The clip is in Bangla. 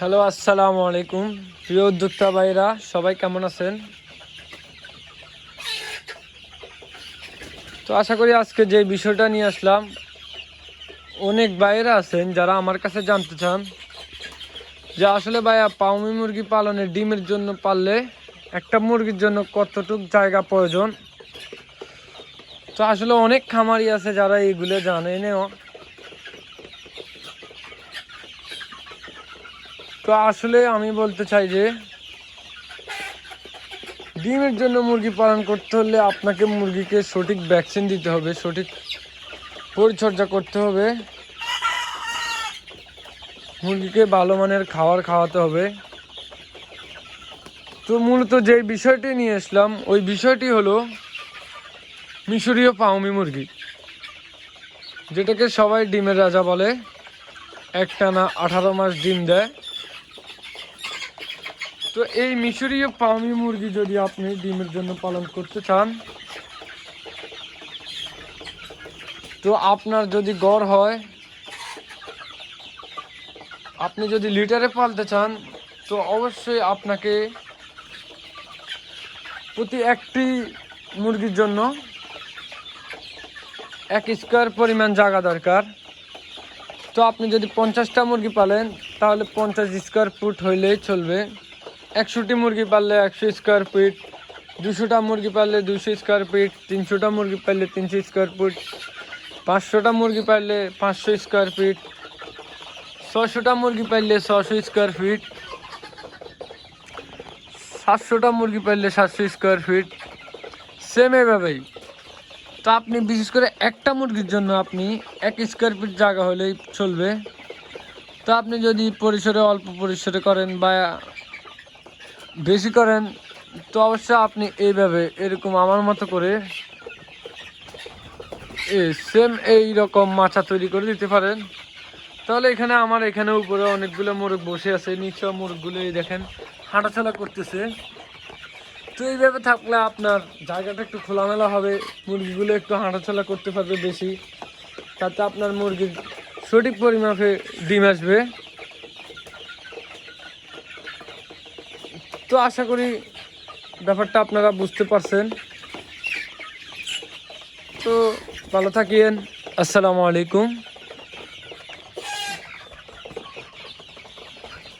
হ্যালো, আসসালামু আলাইকুম। প্রিয় উদ্যোক্তা ভাইরা সবাই কেমন আছেন? তো আশা করি আজকে যে বিষয়টা নিয়ে আসলাম, অনেক ভাইয়েরা আছেন যারা আমার কাছে জানতে চান যে আসলে ভাইয়া পাউমি মুরগি পালনে ডিমের জন্য পাললে একটা মুরগির জন্য কতটুক জায়গা প্রয়োজন? তো আসলে অনেক খামারি আছে যারা এইগুলো জানেনও। তো আসলে আমি বলতে চাই যে, ডিমের জন্য মুরগি পালন করতে হলে আপনাকে মুরগিকে সঠিক ভ্যাকসিন দিতে হবে, সঠিক পরিচর্যা করতে হবে। মুরগিকে ভালো মানের খাবার খাওয়াতে হবে। তো মূলত যে বিষয়টি নিয়ে আসলাম, ওই বিষয়টি হলো মিশরীয় পাউমি মুরগি, যেটাকে সবাই ডিমের রাজা বলে। একটানা আঠারো মাস ডিম দেয়। তো এই মিশরীয় পাউমি মুরগি যদি আপনি ডিমের জন্য পালন করতে চান, তো আপনার যদি গড় হয়, আপনি যদি লিটারে পালতে চান, তো অবশ্যই আপনাকে প্রতি একটি মুরগির জন্য এক স্কোয়ার পরিমাণ জায়গা দরকার। তো আপনি যদি পঞ্চাশটা মুরগি পালেন, তাহলে পঞ্চাশ স্কোয়ার ফুট হইলেই চলবে। একশোটি মুরগি পারলে একশো স্কোয়ার ফিট দুশোটা মুরগি পারলে দুশো স্কোয়ার ফিট তিনশোটা মুরগি পারলে তিনশো স্কোয়ার ফিট পাঁচশোটা মুরগি পারলে পাঁচশো স্কোয়ার ফিট ছশোটা মুরগি পারলে ছশো স্কোয়ার ফিট সাতশোটা মুরগি পারলে সাতশো স্কোয়ার ফিট সেম এভাবেই তো আপনি বিশেষ করে একটা মুরগির জন্য আপনি এক স্কোয়ার ফিট জায়গা হলেই চলবে। তো আপনি যদি পরিসরে অল্প পরিসরে করেন বা বেশি করেন, তো অবশ্যই আপনি এইভাবে এরকম আমার মতো করে সেম এই রকম মাছা তৈরি করে দিতে পারেন। তাহলে এখানে আমার এখানে উপরে অনেকগুলো মোরগ বসে আছে নিচে মোরগগুলো এই দেখেন হাঁটাচলা করতেছে। তো এইভাবে থাকলে আপনার জায়গাটা একটু খোলামেলা হবে, মুরগিগুলো একটু হাঁটাচলা করতে পারবে বেশি। তাতে আপনার মুরগির সঠিক পরিমাপে ডিম আসবে। তো আশা করি ব্যাপারটা আপনারা বুঝতে পারছেন। তো ভালো থাকিয়েন আসসালামু আলাইকুম।